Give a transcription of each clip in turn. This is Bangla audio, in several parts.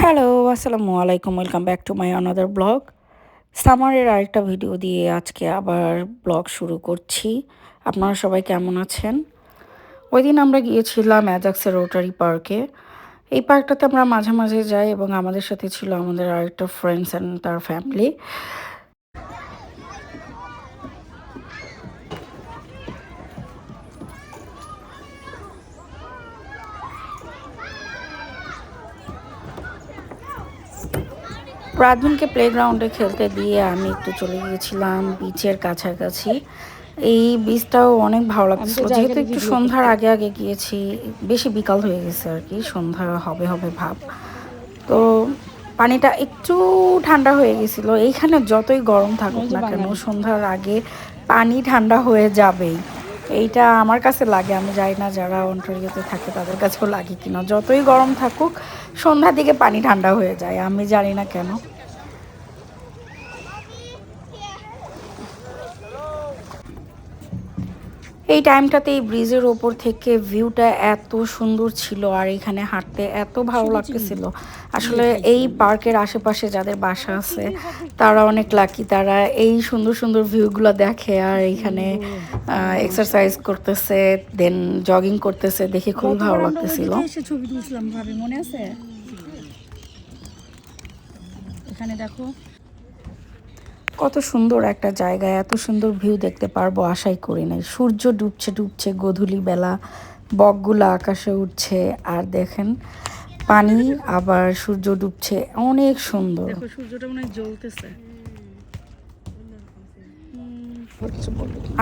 হ্যালো আসসালামু আলাইকুম welcome back to my another vlog সামারের আরেকটা ভিডিও দিয়ে আজকে আবার ব্লগ শুরু করছি। আপনারা সবাই কেমন আছেন? ওই দিন আমরা গিয়েছিলাম অ্যাজাক্সের রোটারি পার্কে এই পার্কটাতে আমরা মাঝে মাঝে যাই এবং আমাদের সাথে ছিল আমাদের আরেকটা ফ্রেন্ডস অ্যান্ড তার ফ্যামিলি প্রাথমিককে প্লেগ্রাউন্ডে খেলতে দিয়ে আমি একটু চলে গিয়েছিলাম বিচের কাছাকাছি। এই বীজটাও অনেক ভালো লাগছিল যেহেতু একটু সন্ধ্যার আগে আগে গিয়েছি বেশি বিকাল হয়ে গেছে আর কি সন্ধ্যা হবে হবে ভাব। তো পানিটা একটু ঠান্ডা হয়ে গেছিল। এইখানে যতই গরম থাকুক না কেন সন্ধ্যার আগে পানি ঠান্ডা হয়ে যাবেই। এইটা আমার কাছে লাগে, আমি জানি না যারা অন্টারিওতে থাকে তাদের কাছেও লাগে কিনা। যতই গরম থাকুক, সন্ধ্যার দিকে পানি ঠান্ডা হয়ে যায়, আমি জানি না কেন। এই টাইমটাতে এই ব্রিজের ওপর থেকে ভিউটা এত সুন্দর ছিল আর এখানে হাঁটতে এত ভালো লাগতেছিল। আসলে এই পার্কের আশেপাশে যাদের বাসা আছে তারা অনেক লাকি তারা এই সুন্দর সুন্দর ভিউগুলো দেখে আর এইখানে এক্সারসাইজ করতেছে দেন জগিং করতেছে দেখে খুবই ভালো লাগতেছিল। ছবি তুলছিলাম ভাবে মনে আছে? এখানে দেখো কত সুন্দর একটা জায়গায় এত সুন্দর ভিউ দেখতে পারব আশাই করি নাই। সূর্য ডুবছে ডুবছে গধূলি বেলা বকগুলো আকাশে উঠছে আর দেখেন পানি আবার সূর্য ডুবছে অনেক সুন্দর। দেখো সূর্যটা মনে জ্বলতেছে।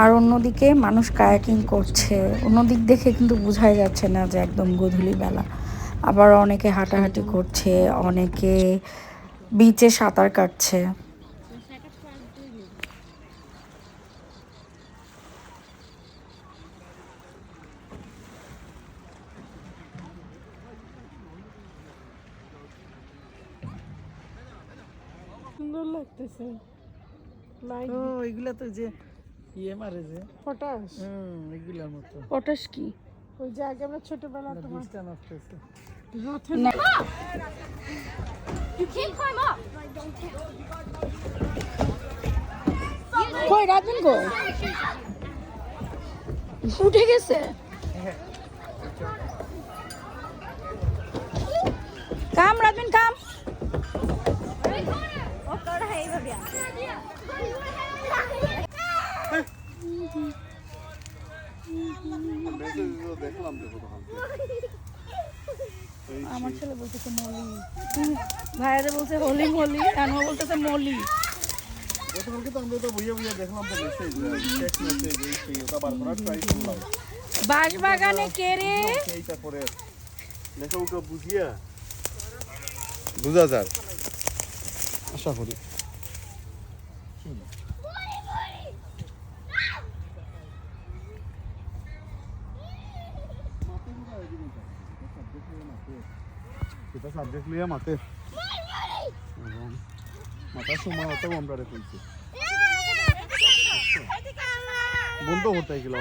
আর অন্যদিকে মানুষ কায়াকিং করছে অন্যদিক দেখে কিন্তু বোঝাই যাচ্ছে না যে একদম গধূলি বেলা। আবার অনেকে হাঁটাহাঁটি করছে অনেকে বিচে সাঁতার কাটছে। লাগতেছে। ও এগুলা তো যে ইয়ে মারে যে। পটাশ। হুম এগুলার মতো। পটাশ কি? ওই যে আগে আমরা ছোটবেলা তোমার You can't climb up. কই রাজন গো উঠে গেছে। কাম রাজন কাম। আমার ছেলে বলতেছে মলি ভাইয়ারে বলছে হোলি মলি কানু বলতেছে মলি দেখলাম বাগানে করে উঠো বুঝিয়া। বুঝা যাক। আশা করি। সাবজেক্ট লিয়া মাতে মাথার সময় অতও আমরা কইছি বন্ধ হতে গেল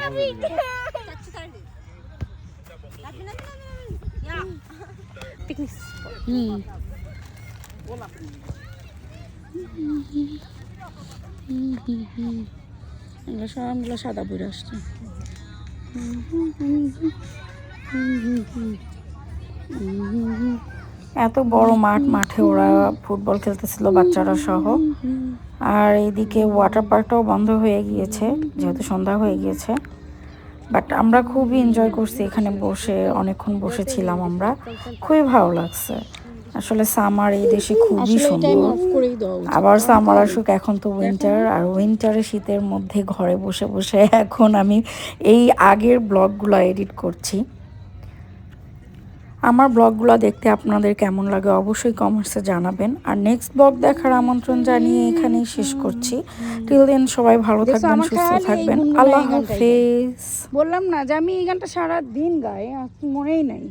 সবগুলো সাদা বই আসছে। এত বড় মাঠ মাঠে ওরা ফুটবল খেলতেছিল বাচ্চারা সহ। আর এইদিকে ওয়াটার পার্কটাও বন্ধ হয়ে গিয়েছে যেহেতু সন্ধ্যা হয়ে গিয়েছে। বাট আমরা খুবই এনজয় করছি এখানে বসে অনেকক্ষণ বসেছিলাম আমরা। খুবই ভালো লাগছে। আসলে সামার এই দেশে খুবই সুন্দর। আবার সামার আসুক এখন তো উইন্টার আর উইন্টারে শীতের মধ্যে ঘরে বসে বসে এখন আমি এই আগের ব্লগগুলো এডিট করছি। আমার ব্লগগুলো দেখতে আপনাদের কেমন লাগে অবশ্যই কমেন্টসে জানাবেন। আর নেক্সট ব্লগ দেখার আমন্ত্রণ জানিয়ে এখানেই শেষ করছি। টিল দেন সবাই ভালো থাকবেন সুস্থ থাকবেন। আল্লাহ হাফেজ। বললাম না যে আমি এই গানটা সারা দিন গাই মনেই নাই।